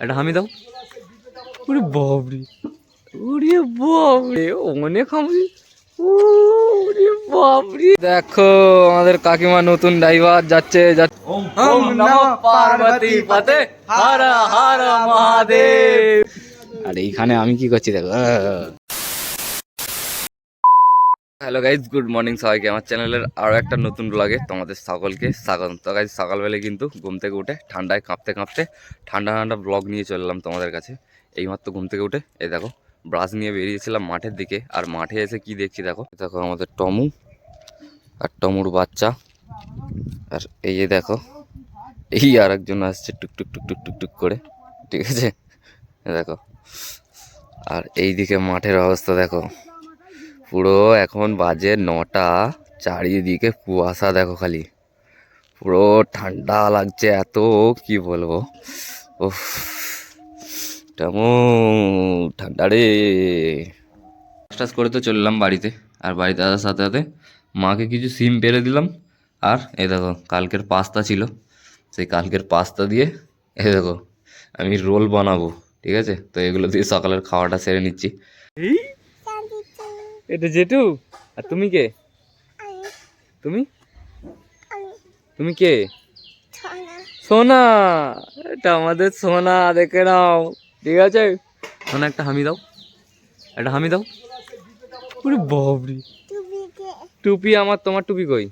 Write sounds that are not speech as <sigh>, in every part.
একটা হামি দাও। ওরে বাবরে ওরে বাবরে অনেক হামি। ওরে বাবরে দেখো আমাদের কাকিমা নতুন ড্রাইভার যাচ্ছে যাচ্ছে। ওম নমঃ পার্বতী পতে হর হর মহাদেব। আর এইখানে আমি কি করছি দেখো? হ্যালো গাইজ গুড মর্নিং সবাইকে। আমার চ্যানেলের আরও একটা নতুন ব্লগে তোমাদের সকলকে স্বাগত তো গাইজ সকালবেলা কিন্তু ঘুম থেকে উঠে ঠান্ডায় কাঁপতে কাঁপতে ঠান্ডা ঠান্ডা ব্লগ নিয়ে চলে এলাম তোমাদের কাছে। এইমাত্র ঘুম থেকে উঠে, এই দেখো ব্রাশ নিয়ে বেরিয়েছিলাম মাঠের দিকে। আর মাঠে এসে কি দেখছি দেখো দেখো আমাদের টমু আর টমুর বাচ্চা। আর এই যে দেখো, এই আর একজন আসছে টুক টুক টুক টুক টুক টুক করে, ঠিক আছে? দেখো, আর এই দিকে মাঠের অবস্থা দেখো। পুরো এখন বাজে নটা চারিদিকে কুয়াশা দেখো খালি। পুরো ঠান্ডা লাগছে এত কি বলব? উফ তেমন ঠান্ডা রে। টাস করে তো চললাম বাড়িতে আর বাড়িতে আসার সাথে সাথে মাকে কিছু সিম পেরে দিলাম। আর এ দেখো কালকের পাস্তা ছিল। সেই কালকের পাস্তা দিয়ে এ দেখো আমি রোল বানাবো ঠিক আছে? তো এগুলো দিয়ে সকালের খাওয়াটা সেরে নিচ্ছি। এই এটা জেঠু? আর তুমি কে? তুমি? তুমি কে? সোনা। এটা আমাদের সোনা দেখে নাও। ঠিক আছে? সোনা একটা হামি দাও। একটা হামি দাও। ওরে বাবরি টুপি আমার তোমার টুপি কই?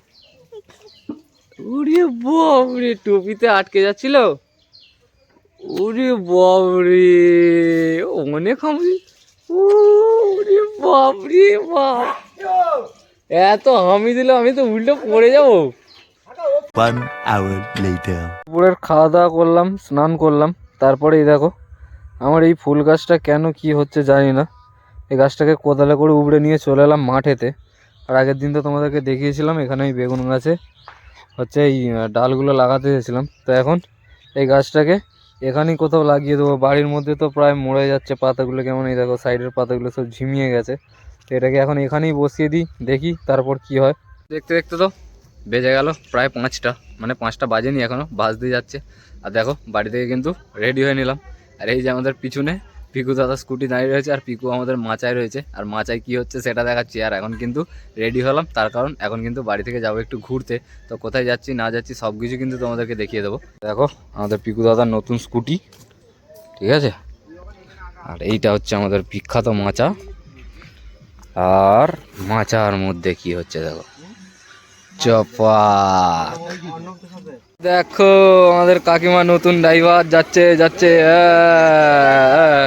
<laughs> ওরে বাবরে টুপিতে আটকে যাচ্ছিল? ওরে বাবরে অনেক হামি। বাপরে বাপ এত হামি দিল আমি তো উল্টো পড়ে যাব। One দুপুরের খাওয়া দাওয়া করলাম স্নান করলাম তারপরে এই দেখো আমার এই ফুল গাছটা কেন কি হচ্ছে জানি না। এই গাছটাকে কোদালে করে উপড়ে নিয়ে চলে এলাম মাঠেতে। আর আগের দিন তো তোমাদেরকে দেখিয়েছিলাম এখানে এই বেগুন গাছে হচ্ছে এই ডালগুলো লাগাতে এসেছিলাম। তো এখন এই গাছটাকে এখানেই কোথাও লাগিয়ে দেবো। বাড়ির মধ্যে তো প্রায় মরে যাচ্ছে পাতাগুলো কেমন এই দেখো, সাইডের পাতাগুলো সব ঝিমিয়ে গেছে। তো এটাকে এখন এখানেই বসিয়ে দিই, দেখি তারপর কি হয়। দেখতে দেখতে তো বেজে গেল প্রায় পাঁচটা মানে পাঁচটা বাজেনি এখনও বাজতে যাচ্ছে। আর দেখো, বাড়ি থেকে কিন্তু রেডি হয়ে নিলাম। আর এই যে আমাদের পিছনে পিকু দাদা স্কুটি দাঁড়িয়ে রয়েছে আর পিকু আমাদের মাচায় রয়েছে। আর মাচায় কি হচ্ছে সেটা দেখাচ্ছি। আর এখন কিন্তু রেডি হলাম। তার কারণ এখন কিন্তু বাড়ি থেকে যাব একটু ঘুরতে। তো কোথায় যাচ্ছি, না যাচ্ছি সব কিছু কিন্তু তোমাদেরকে দেখিয়ে দেবো। দেখো, আমাদের পিকু দাদার নতুন স্কুটি। ঠিক আছে? আর এইটা হচ্ছে আমাদের বিখ্যাত মাচা। আর মাচার মধ্যে কি হচ্ছে দেখো। চপাক দেখো আমাদের কাকিমা নতুন ড্রাইভার যাচ্ছে যাচ্ছে আহ,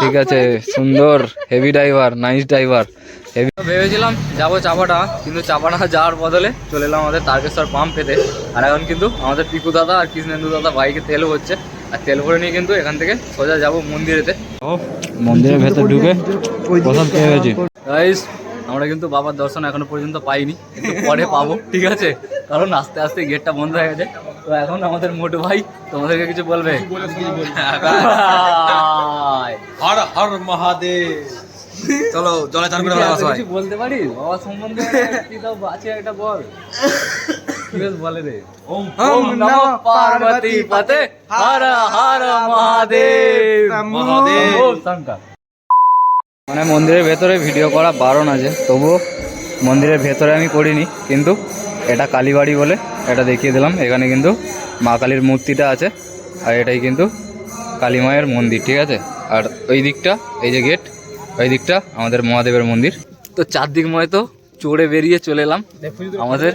ঠিক আছে সুন্দর heavy driver nice driver heavy ভেবেছিলাম যাব চাপাটা কিন্তু চাপাটা যাওয়ার বদলে চলে এলাম আমাদের তারকেশ্বর পাম্প পেতে। আর এখন কিন্তু আমাদের পিকু দাদা আর কৃষ্ণেন্দু দাদা বাইকে তেল হচ্ছে আর তেল ভরে নিয়ে কিন্তু এখান থেকে সোজা যাব মন্দিরেতে। মন্দিরের ভেতর ঢুকে প্রসাদ আমরা কিন্তু বাবার দর্শন এখনও পর্যন্ত পাইনি কিন্তু পরে পাবো ঠিক আছে? কারণ আস্তে আস্তে গেটটা বন্ধ হয়ে গেছে। তো এখন আমাদের মোটু ভাই তোমাদেরকে কিছু বলবে? হর হর মহাদেব। চলো জলে চান করে বেড়াবো কিছু বলতে পারিস? বাবা সম্বন্ধে কি তাও আছে একটা বল। বেশ বলে রে? ওম ওম নমঃ পার্বতী পতে হর হর মহাদেব। মহাদেব। শঙ্কর মানে মন্দিরের ভেতরে ভিডিও করা বারণ আছে। তবুও মন্দিরের ভেতরে আমি করিনি কিন্তু এটা কালীবাড়ি বলে এটা দেখিয়ে দিলাম। এখানে কিন্তু মা কালীর মূর্তিটা আছে, আর এটাই কিন্তু কালী মায়ের মন্দির, ঠিক আছে? আর ওই দিকটা, এই যে গেট ওই দিকটা আমাদের মহাদেবের মন্দির। তো চারদিকময় তো চড়ে বেরিয়ে চলে এলাম। আমাদের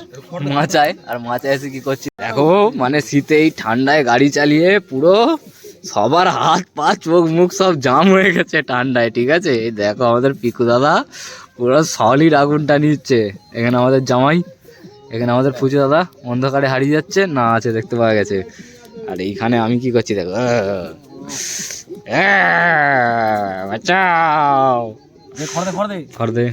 মা চায়, আর মাচায় এসে কি করছি? দেখো মানে শীতে এই ঠান্ডায় গাড়ি চালিয়ে পুরো সবার হাত পা চোখ মুখ সব জাম হয়ে গেছে ঠান্ডায় ঠিক আছে? এই দেখো আমাদের পিকু দাদা পুরো সলিড আগুনটা নিচ্ছে। এখানে আমাদের জামাই এখানে আমাদের পুজো দাদা অন্ধকারে হারিয়ে যাচ্ছে না আছে দেখতে পাওয়া গেছে। আর এইখানে আমি কি করছি দেখো? বাঁচাও! খড় দে খড় দে দে